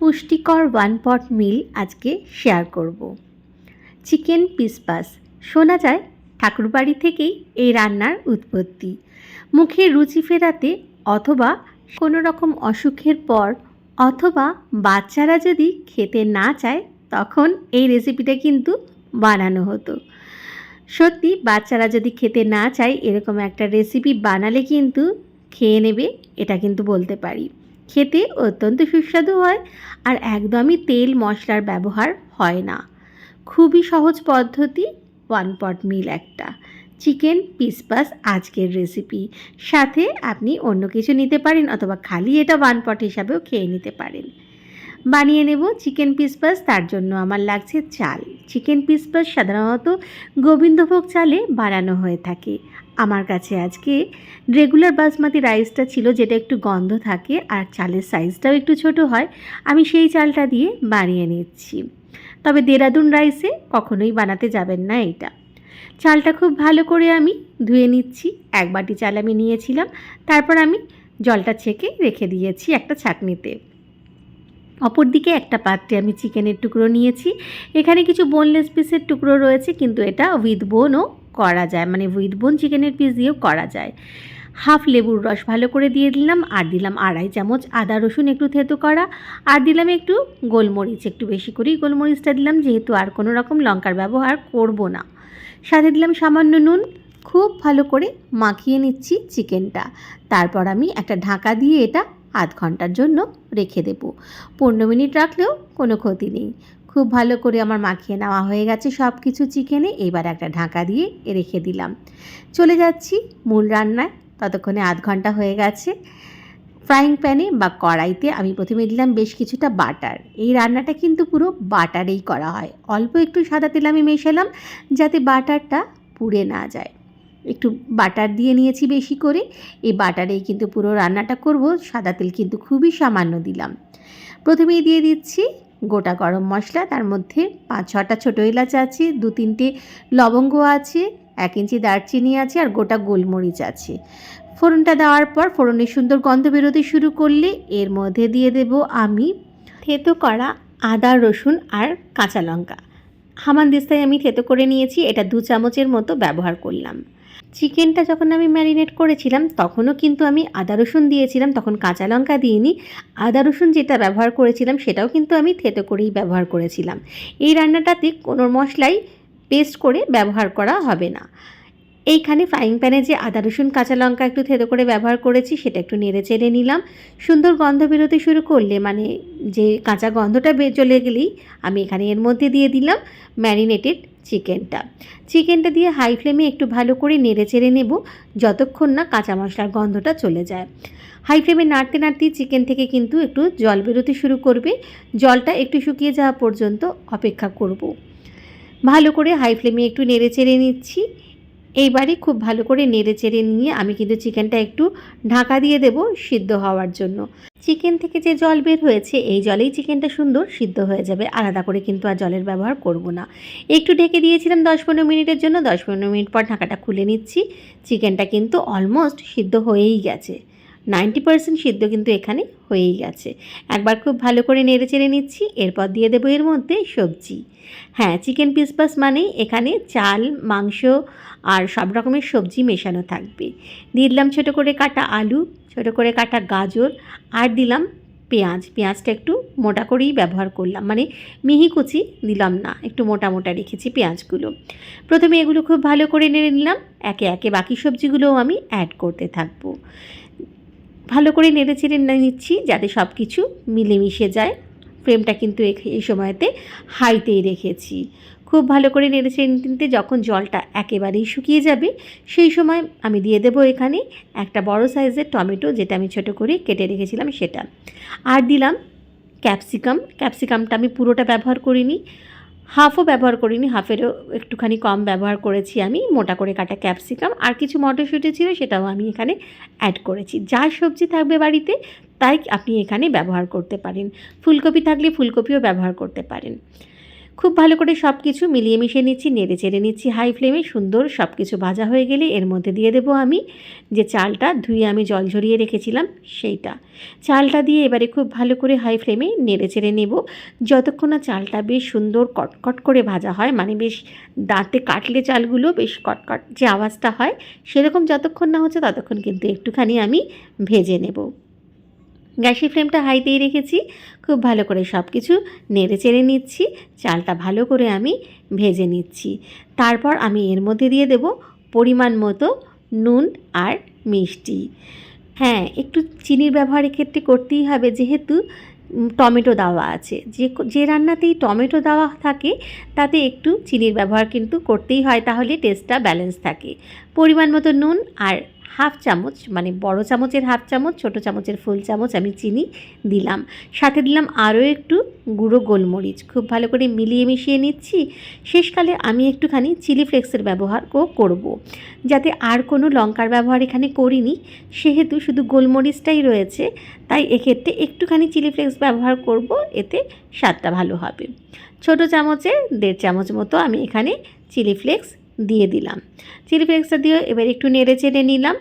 পুষ্টিকর one pot মিল আজকে share করব। চিকেন পিসপাস শোনা যায়, ঠাকুরবাড়ি থেকেই এই রান্নার উৎপত্তি। মুখে রুচি ফেরাতে অথবা কোনো রকম অসুখের পর অথবা বাচ্চারা যদি খেতে না চায়, তখন এই রেসিপিটা কিন্তু বানানো হতো। সত্যি, বাচ্চারা যদি খেতে না চায়, এরকম একটা রেসিপি বানালে কিন্তু খেয়ে নেবে, এটা কিন্তু বলতে পারি। খেতে অত্যন্ত সুস্বাদু হয় আর একদমই তেল মশলার ব্যবহার হয় না। খুবই সহজ পদ্ধতি ওয়ান পট মিল একটা। চিকেন পিসপাস আজকের রেসিপি সাথে আপনি অন্য কিছু নিতে পারেন অথবা খালি এটা ওয়ান পট হিসাবেও খেয়ে নিতে পারেন। বানিয়ে নেব চিকেন পিসপাস তার জন্য আমার লাগছে চাল। চিকেন পিসপাস সাধারণত গোবিন্দভোগ চালে বানানো হয়ে থাকে। আমার কাছে আজকে। রেগুলার বাসমতি রাইসটা ছিল যেটা একটু গন্ধ থাকে আর চালের সাইজটাও একটু ছোট হয়, আমি সেই চালটা দিয়ে বানিয়ে নিচ্ছি। তবে দেরাদুন রাইসে কখনোই বানাতে যাবেন না এটা। চালটা খুব ভালো করে আমি ধুয়ে নিচ্ছি, এক বাটি চাল আমি নিয়েছিলাম, তারপর আমি জলটা ছেঁকে রেখে দিয়েছি একটা ছাঁকনিতে। অপরদিকে একটা পাত্রে আমি চিকেনের টুকরো নিয়েছি। এখানে কিছু বোনলেস পিসের টুকরো রয়েছে, কিন্তু এটা উইথ বোনও করা যায়। মানে উইথ বোন চিকেনের পিস দিয়েও করা যায়। হাফ লেবুর রস ভালো করে দিয়ে দিলাম, আর দিলাম আড়াই চামচ আদা রসুন একটু থেতো করা। আর দিলাম একটু গোলমরিচ, একটু বেশি করেই গোলমরিচটা দিলাম, যেহেতু আর কোনো রকম লঙ্কার ব্যবহার করব না। সাথে দিলাম সামান্য নুন, খুব ভালো করে মাখিয়ে নিচ্ছি চিকেনটা। তারপর আমি একটা ঢাকা দিয়ে এটা আধ ঘণ্টার জন্য রেখে দেবো। পনেরো মিনিট রাখলেও কোনো ক্ষতি নেই। খুব ভালো করে আমার মাখিয়ে নেওয়া হয়ে গেছে সব কিছু চিকেনে। এবার একটা ঢাকা দিয়ে রেখে দিলাম। চলে যাচ্ছি মূল রান্নায়। ততক্ষণে আধ ঘণ্টা হয়ে গেছে। ফ্রাইং প্যানে বা কড়াইতে আমি প্রথমে দিলাম বেশ কিছুটা বাটার। এই রান্নাটা কিন্তু পুরো বাটারেই করা হয়। অল্প একটু সাদা তেল আমি মেশালাম যাতে বাটারটা পুড়ে না যায়। একটু বাটার দিয়ে নিয়েছি বেশি করে। এই বাটারেই কিন্তু পুরো রান্নাটা করব। সাদা তেল কিন্তু খুবই সামান্য দিলাম। প্রথমেই দিয়ে দিচ্ছি গোটা গরম মশলা। তার মধ্যে পাঁচ, ছটা ছোটো এলাচ আছে, দু, তিনটে লবঙ্গ আছে, এক ইঞ্চি দারচিনি আছে আর গোটা গোলমরিচ আছে। ফোড়নটা দেওয়ার পর ফোড়নের সুন্দর গন্ধ বেরোতে শুরু করলে এর মধ্যে দিয়ে দেব আমি থেতো করা আদা, রসুন আর কাঁচা লঙ্কা। হামানদিস্তায় আমি থেতো করে নিয়েছি, এটা দু চামচের মতো ব্যবহার করলাম। চিকেনটা যখন আমি ম্যারিনেট করেছিলাম, তখনও কিন্তু আমি আদা রসুন দিয়েছিলাম, তখন কাঁচা লঙ্কা দিইনি। আদা রসুন যেটা ব্যবহার করেছিলাম, সেটাও কিন্তু আমি থেতো করেই ব্যবহার করেছিলাম। এই রান্নাটাতে কোনো মশলাই পেস্ট করে ব্যবহার করা হবে না। এইখানে ফ্রাইং প্যানে যে আদা, রসুন, কাঁচা লঙ্কা একটু থেতো করে ব্যবহার করেছি, সেটা একটু নেড়ে চেড়ে নিলাম। সুন্দর গন্ধ বেরোতে শুরু করলে মানে যে কাঁচা গন্ধটা চলে গেলেই আমি এখানে এর মধ্যে দিয়ে দিলাম ম্যারিনেটেড চিকেনটা। চিকেনটা দিয়ে হাই ফ্লেমে একটু ভালো করে নেড়ে চেড়ে নেব, যতক্ষণ না কাঁচা মশলার গন্ধটা চলে যায়। হাই ফ্লেমে নাড়তে নাড়তেই চিকেন থেকে কিন্তু একটু জল বেরোতে শুরু করবে। জলটা একটু শুকিয়ে যাওয়া পর্যন্ত অপেক্ষা করব। ভালো করে হাই ফ্লেমে একটু নেড়ে চেড়ে নিচ্ছি। এইবারে খুব ভালো করে নেড়ে চেড়ে নিয়ে আমি কিন্তু চিকেনটা একটু ঢাকা দিয়ে দেব সিদ্ধ হওয়ার জন্য। চিকেন থেকে যে জল বের হয়েছে, এই জলেই চিকেনটা সুন্দর সিদ্ধ হয়ে যাবে। আলাদা করে কিন্তু আর জলের ব্যবহার করব না। একটু ঢেকে দিয়েছিলাম দশ পনেরো মিনিটের জন্য, দশ পনেরো মিনিট পর ঢাকাটা খুলে নিচ্ছি। চিকেনটা কিন্তু অলমোস্ট সিদ্ধ হয়েই গেছে। নাইনটি পার্সেন্ট সিদ্ধ কিন্তু এখানে হয়েই গেছে। একবার খুব ভালো করে নেড়ে চেড়ে নিচ্ছি, এরপর দিয়ে দেবো এর মধ্যে সবজি। হ্যাঁ চিকেন পিসপাস মানেই এখানে চাল, মাংস আর সব রকমের সবজি মেশানো থাকবে। দিয়ে দিলাম ছোটো করে কাটা আলু, ছোটো করে কাটা গাজর আর দিলাম পেঁয়াজ। পেঁয়াজটা একটু মোটা করেই ব্যবহার করলাম মানে মিহি কুচি দিলাম না, একটু মোটা মোটা রেখেছি পেঁয়াজগুলো। প্রথমে এগুলো খুব ভালো করে নেড়ে নিলাম, একে একে বাকি সবজিগুলোও আমি অ্যাড করতে থাকব। ভালো করে নেড়ে চেড়ে নিচ্ছি যাতে সব কিছু মিলেমিশে যায়। ফ্লেমটা কিন্তু এই সময়তে হাইতেই রেখেছি। খুব ভালো করে নেড়ে চেড়ে নিতে যখন জলটা একেবারেই শুকিয়ে যাবে, সেই সময় আমি দিয়ে দেবো এখানে একটা বড় সাইজের টমেটো, যেটা আমি ছোটো করে কেটে রেখেছিলাম সেটা। আর দিলাম ক্যাপসিকাম। ক্যাপসিকামটা আমি পুরোটা ব্যবহার করিনি। হাফও ব্যবহার করিনি, হাফেরও একটুখানি কম ব্যবহার করেছি আমি, মোটা করে কাটা ক্যাপসিকাম, আর কিছু মটরশুঁটি ছিল সেটাও আমি এখানে অ্যাড করেছি। যা সবজি থাকবে বাড়িতে, তাই আপনি এখানে ব্যবহার করতে পারেন। ফুলকপি থাকলে ফুলকপিও ব্যবহার করতে পারেন। খুব ভালো করে সব কিছু মিলিয়ে মিশিয়ে নিচ্ছি, নেড়ে চেড়ে নিচ্ছি, হাই ফ্লেমে সুন্দর সব কিছু ভাজা হয়ে গেলে এর মধ্যে দিয়ে দেবো আমি যে চালটা ধুয়ে আমি জল ঝরিয়ে রেখেছিলাম সেইটা। চালটা দিয়ে এবারে খুব ভালো করে হাই ফ্লেমে নেড়ে চেড়ে নেব। যতক্ষণ না চালটা বেশ সুন্দর কটকট করে ভাজা হয় মানে বেশ দাঁতে কাটলে চালগুলো বেশ কটকট যে আওয়াজটা হয়, সেরকম যতক্ষণ না হচ্ছে ততক্ষণ কিন্তু একটুখানি আমি ভেজে নেব। গ্যাসের ফ্লেমটা হাইতেই রেখেছি, খুব ভালো করে সব কিছু নেড়ে চেড়ে নিচ্ছি, চালটা ভালো করে আমি ভেজে নিচ্ছি। তারপর আমি এর মধ্যে দিয়ে দেব পরিমাণ মতো নুন আর মিষ্টি। হ্যাঁ একটু চিনির ব্যবহারের ক্ষেত্রে করতেই হবে, যেহেতু টমেটো দেওয়া আছে। যে যে রান্নাতেই টমেটো দেওয়া থাকে, তাতে একটু চিনির ব্যবহার কিন্তু করতেই হয়, তাহলে টেস্টটা ব্যালেন্স থাকে। পরিমাণ মতো নুন আর হাফ চামচ মানে বড় চামচের হাফ চামচ, ছোট চামচের ফুল চামচ আমি চিনি দিলাম। সাথে দিলাম আরও একটু গুঁড়ো গোলমরিচ। খুব ভালো করে মিলিয়ে মিশিয়ে নিচ্ছি। শেষকালে আমি একটুখানি চিলি ফ্লেক্সের ব্যবহার করব। যাতে আর কোনো লঙ্কার ব্যবহার এখানে করিনি, সেহেতু শুধু গোলমরিচটাই রয়েছে। তাই এক্ষেত্রে একটুখানি চিলি ফ্লেক্স ব্যবহার করব, এতে স্বাদটা ভালো হবে। ছোট চামচে দেড় চামচ মতো আমি এখানে চিলি ফ্লেক্স দিয়ে দিলাম। চিলি ফ্লেক্সটা দিয়ে এবার একটু নেড়ে চেড়ে নিলাম।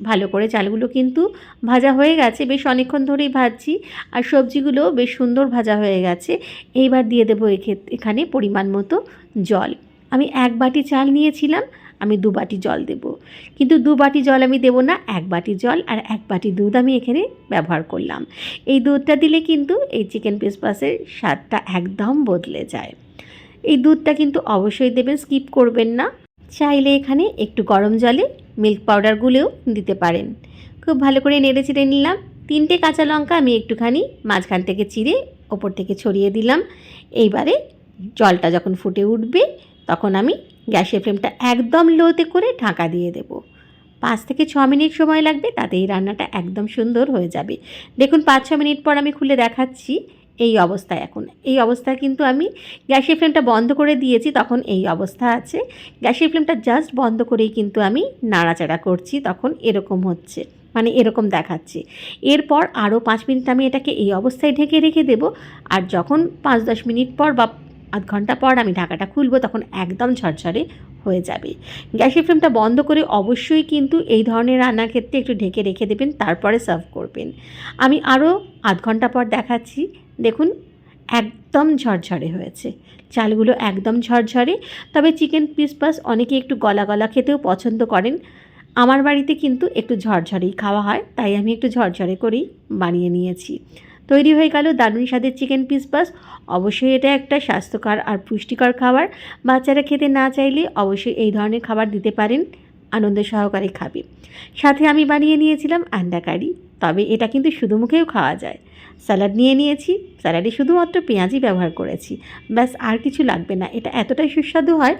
ভালো করে চালগুলো কিন্তু ভাজা হয়ে গেছে, বেশ অনেকক্ষণ ধরেই ভাজছি আর সবজিগুলো বেশ সুন্দর ভাজা হয়ে গেছে। এইবার দিয়ে দেবো এখানে পরিমাণ মতো জল। আমি এক বাটি চাল নিয়েছিলাম, আমি দু বাটি জল দেব। কিন্তু দু বাটি জল আমি দেবো না, এক বাটি জল আর এক বাটি দুধ আমি এখানে ব্যবহার করলাম। এই দুধটা দিলে কিন্তু এই চিকেন পিসপাসের স্বাদটা একদম বদলে যায়। এই দুধটা কিন্তু অবশ্যই দেবেন স্কিপ করবেন না। চাইলে এখানে একটু গরম জলে মিল্ক পাউডার পাউডারগুলোও দিতে পারেন। খুব ভালো করে নেড়ে চেড়ে নিলাম। তিনটে কাঁচা লঙ্কা আমি একটুখানি মাঝখান থেকে চিড়ে ওপর থেকে ছড়িয়ে দিলাম। এইবারে জলটা যখন ফুটে উঠবে, তখন আমি গ্যাসের ফ্লেমটা একদম লোতে করে ঢাকা দিয়ে দেব। পাঁচ থেকে ছ মিনিট সময় লাগবে তাতে এই রান্নাটা একদম সুন্দর হয়ে যাবে। দেখুন, পাঁচ ছ মিনিট পর আমি খুলে দেখাচ্ছি। এই অবস্থায় এখন। এই অবস্থায় কিন্তু আমি গ্যাসের ফ্লেমটা বন্ধ করে দিয়েছি, তখন এই অবস্থা আছে। গ্যাসের ফ্লেমটা জাস্ট বন্ধ করেই কিন্তু আমি নাড়াচাড়া করছি, তখন এরকম হচ্ছে মানে এরকম দেখাচ্ছে। এরপর আরও পাঁচ মিনিট আমি এটাকে এই অবস্থায় ঢেকে রেখে দেব, আর যখন পাঁচ দশ মিনিট পর বা আধ ঘণ্টা পর আমি ঢাকাটা খুলবো, তখন একদম ঝরঝরে হয়ে যাবে। গ্যাসের ফ্লেমটা বন্ধ করে অবশ্যই কিন্তু এই ধরনের রান্নার ক্ষেত্রে একটু ঢেকে রেখে দেবেন, তারপরে সার্ভ করবেন। আমি আরও আধ ঘণ্টা পর দেখাচ্ছি দেখুন, একদম ঝরঝরে হয়েছে। চালগুলো একদম ঝরঝরে, তবে চিকেন পিসপাস অনেকে একটু গলা গলা খেতেও পছন্দ করেন। আমার বাড়িতে কিন্তু একটু ঝরঝরেই খাওয়া হয়, তাই আমি একটু ঝরঝরে করেই বানিয়ে নিয়েছি। তৈরি হয়ে গেল দারুণ স্বাদের চিকেন পিসপাস অবশ্যই এটা একটা স্বাস্থ্যকর আর পুষ্টিকর খাবার। বাচ্চারা খেতে না চাইলে অবশ্যই এই ধরনের খাবার দিতে পারেন, আনন্দ সহকারে খাবে। সাথে আমি বানিয়ে নিয়েছিলাম আন্ডা কারি, তবে এটা কিন্তু শুধু মুখেও খাওয়া যায়। স্যালাড নিয়ে নিয়েছি, স্যালাডে শুধুমাত্র পেঁয়াজই ব্যবহার করেছি। ব্যাস, আর কিছু লাগবে না। এটা এতটাই সুস্বাদু হয়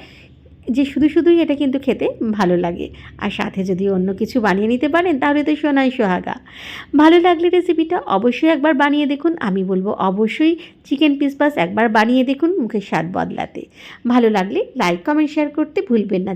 যে শুধু শুধুই এটা কিন্তু খেতে ভালো লাগে। আর সাথে যদি অন্য কিছু বানিয়ে নিতে পারেন, তাহলে তো সোনাই সোহাগা। ভালো লাগলে রেসিপিটা অবশ্যই একবার বানিয়ে দেখুন। আমি বলব অবশ্যই চিকেন পিসপাস একবার বানিয়ে দেখুন, মুখের স্বাদ বদলাতে। ভালো লাগলে লাইক, কমেন্ট, শেয়ার করতে ভুলবেন না।